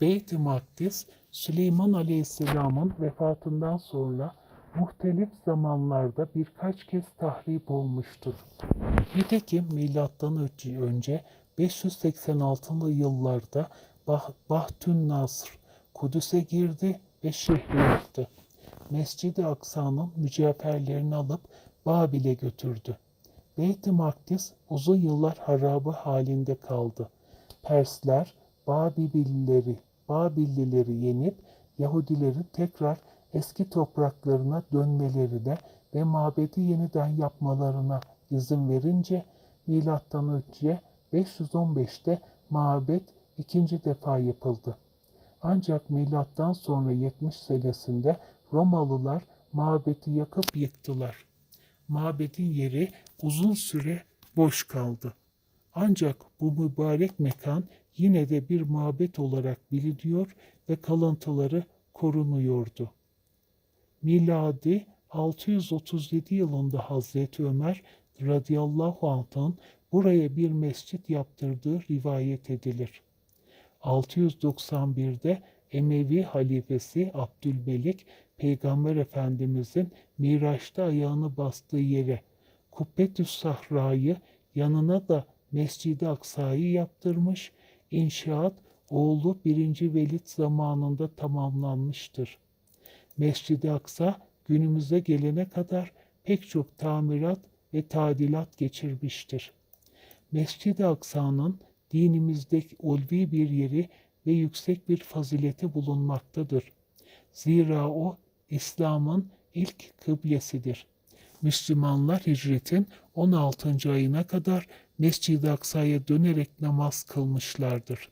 Beyt-i Makdis, Süleyman Aleyhisselam'ın vefatından sonra muhtelif zamanlarda birkaç kez tahrip olmuştur. Nitekim milattan önce 586'lı yıllarda bah Bahtün Nasr Kudüs'e girdi ve şehri yaktı. Mescid-i Aksa'nın mücevherlerini alıp Babil'e götürdü. Beyt-i Makdis uzun yıllar harabı halinde kaldı. Persler Babilileri, Babillileri yenip Yahudileri tekrar eski topraklarına dönmelerine ve mabedi yeniden yapmalarına izin verince milattan önce 515'te mabet ikinci defa yapıldı. Ancak milattan sonra 70 senesinde Romalılar mabeti yakıp yıktılar. Mabedin yeri uzun süre boş kaldı. Ancak bu mübarek mekan yine de bir mabet olarak biliniyor ve kalıntıları korunuyordu. Miladi 637 yılında Hazreti Ömer radıyallahu anh'ın buraya bir mescit yaptırdığı rivayet edilir. 691'de Emevi halifesi Abdülmelik Peygamber Efendimizin Miraç'ta ayağını bastığı yere Kubbetüs Sahra'yı yanına da Mescid-i Aksa'yı yaptırmış. İnşaat oğlu 1. Velid zamanında tamamlanmıştır. Mescid-i Aksa günümüze gelene kadar pek çok tamirat ve tadilat geçirmiştir. Mescid-i Aksa'nın dinimizdeki ulvi bir yeri ve yüksek bir fazileti bulunmaktadır. Zira o İslam'ın ilk kıblesidir. Müslümanlar hicretin 16. ayına kadar Mescid-i Aksa'ya dönerek namaz kılmışlardır.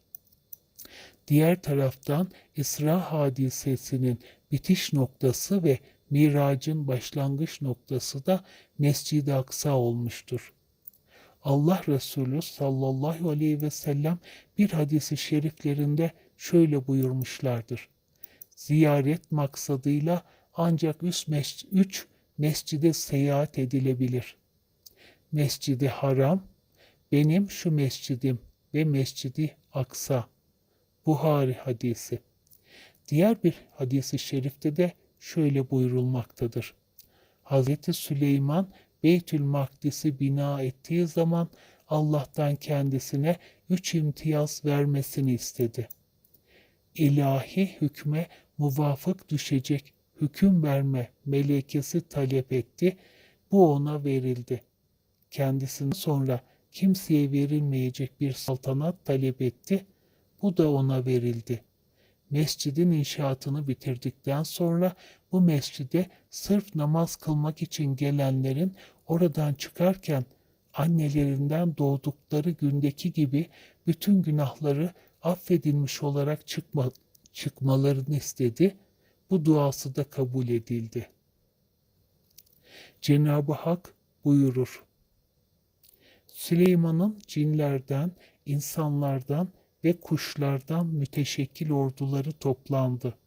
Diğer taraftan İsra hadisesinin bitiş noktası ve miracın başlangıç noktası da Mescid-i Aksa olmuştur. Allah Resulü sallallahu aleyhi ve sellem bir hadisi şeriflerinde şöyle buyurmuşlardır. Ziyaret maksadıyla ancak üç, mes üç mescide seyahat edilebilir. Mescidi Haram, benim şu mescidim ve Mescidi Aksa. Buhari hadisi. Diğer bir hadisi şerifte de şöyle buyurulmaktadır. Hazreti Süleyman Beytül Makdis'i bina ettiği zaman Allah'tan kendisine üç imtiyaz vermesini istedi. İlahi hükme muvafık düşecek hüküm verme melekesi talep etti. Bu ona verildi. Kendisinden sonra kimseye verilmeyecek bir saltanat talep etti. Bu da ona verildi. Mescidin inşaatını bitirdikten sonra bu mescide sırf namaz kılmak için gelenlerin oradan çıkarken annelerinden doğdukları gündeki gibi bütün günahları affedilmiş olarak çıkma, çıkmalarını istedi. Bu duası da kabul edildi. Cenab-ı Hak buyurur. Süleyman'ın cinlerden, insanlardan ve kuşlardan müteşekkil orduları toplandı.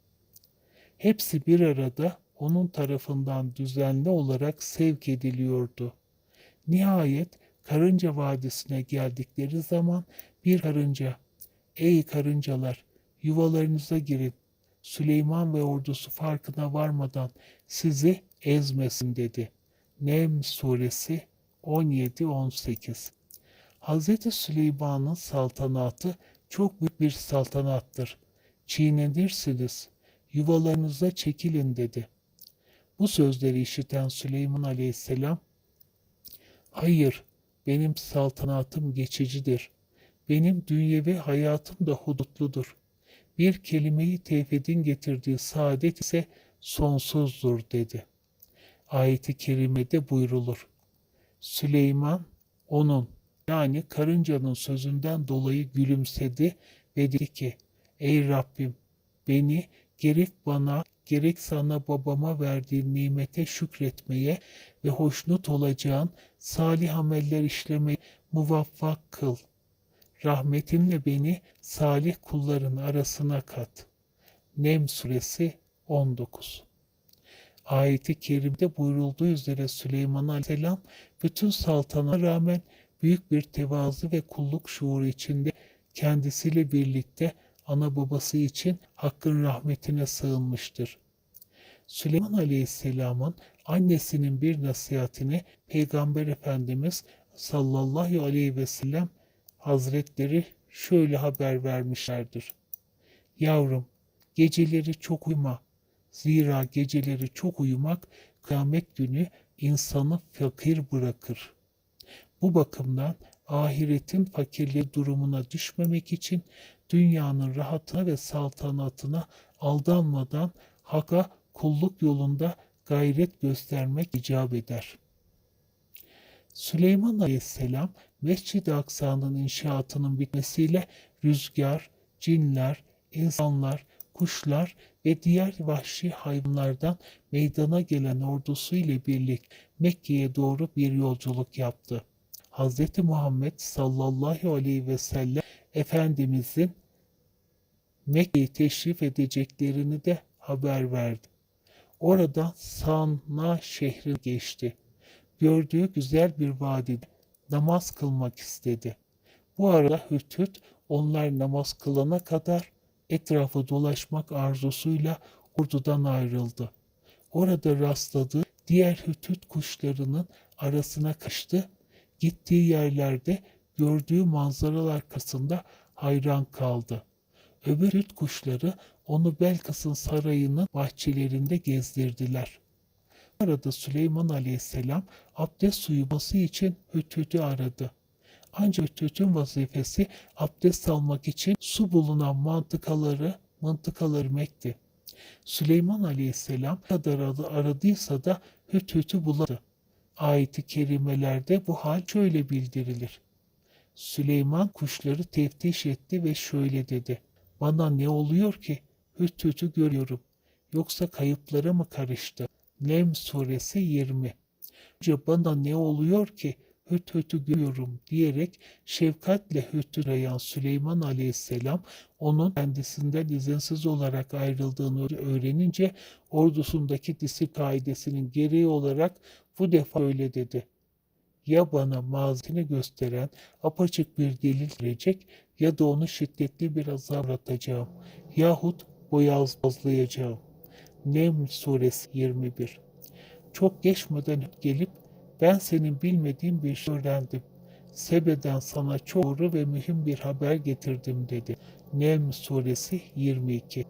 Hepsi bir arada onun tarafından düzenli olarak sevk ediliyordu. Nihayet Karınca Vadisi'ne geldikleri zaman bir karınca, ''Ey karıncalar, yuvalarınıza girin, Süleyman ve ordusu farkına varmadan sizi ezmesin.'' dedi. Nem suresi 17-18 Hz. Süleyman'ın saltanatı çok büyük bir saltanattır. Çiğnenirsiniz, yuvalarınıza çekilin dedi. Bu sözleri işiten Süleyman aleyhisselam, hayır benim saltanatım geçicidir. Benim dünyevi hayatım da hudutludur. Bir kelimeyi tevhidin getirdiği saadet ise sonsuzdur dedi. Ayeti kerimede buyrulur. Süleyman onun yani karıncanın sözünden dolayı gülümsedi ve dedi ki Ey Rabbim beni gerek bana gerek sana babama verdiğin nimete şükretmeye ve hoşnut olacağın salih ameller işlemeye muvaffak kıl. Rahmetinle beni salih kulların arasına kat. Nem suresi 19 Ayeti kerimde buyurulduğu üzere Süleyman Aleyhisselam bütün saltana rağmen büyük bir tevazu ve kulluk şuuru içinde kendisiyle birlikte ana babası için Hakk'ın rahmetine sığınmıştır. Süleyman Aleyhisselam'ın annesinin bir nasihatini Peygamber Efendimiz sallallahu aleyhi ve sellem Hazretleri şöyle haber vermişlerdir. Yavrum, geceleri çok uyuma. Zira geceleri çok uyumak kıyamet günü insanı fakir bırakır. Bu bakımdan ahiretin fakirliği durumuna düşmemek için dünyanın rahatına ve saltanatına aldanmadan Hak'a kulluk yolunda gayret göstermek icap eder. Süleyman Aleyhisselam Mescid-i Aksa'nın inşaatının bitmesiyle rüzgar, cinler, insanlar, kuşlar ve diğer vahşi hayvanlardan meydana gelen ordusu ile birlik Mekke'ye doğru bir yolculuk yaptı. Hz. Muhammed sallallahu aleyhi ve sellem Efendimizin Mekke'yi teşrif edeceklerini de haber verdi. Oradan Sanna şehri geçti. Gördüğü güzel bir vadide namaz kılmak istedi. Bu arada Hütüt onlar namaz kılana kadar etrafı dolaşmak arzusuyla ordudan ayrıldı. Orada rastladığı diğer Hütüt kuşlarının arasına kaçtı. Gittiği yerlerde gördüğü manzaralar karşısında hayran kaldı. Öbür Hüt kuşları onu Belkıs'ın sarayının bahçelerinde gezdirdiler. Arada Süleyman Aleyhisselam abdest suyu bası için Hütüt'ü aradı. Ancak Hütüt'ün vazifesi abdest almak için su bulunan mantıkaları mıntıkaları mekti. Süleyman Aleyhisselam kadar adı aradıysa da Hütüt'ü bulamadı. Ayet-i kerimelerde bu hal şöyle bildirilir. Süleyman kuşları teftiş etti ve şöyle dedi. Bana ne oluyor ki? Hütüt'ü görüyorum. Yoksa kayıplara mı karıştı? Nem suresi 20. Önce bana ne oluyor ki? Hüt hütü görüyorum diyerek şefkatle hütü arayan Süleyman Aleyhisselam onun kendisinden izinsiz olarak ayrıldığını öğrenince ordusundaki disiplin kaidesinin gereği olarak bu defa öyle dedi. Ya bana mazeretini gösteren apaçık bir delil verecek ya da onu şiddetli bir azap atacağım yahut boyazlayacağım. Neml suresi 21 Çok geçmeden gelip ben senin bilmediğin bir şey öğrendim. Sebe'den sana çok ve mühim bir haber getirdim dedi. Neml suresi 22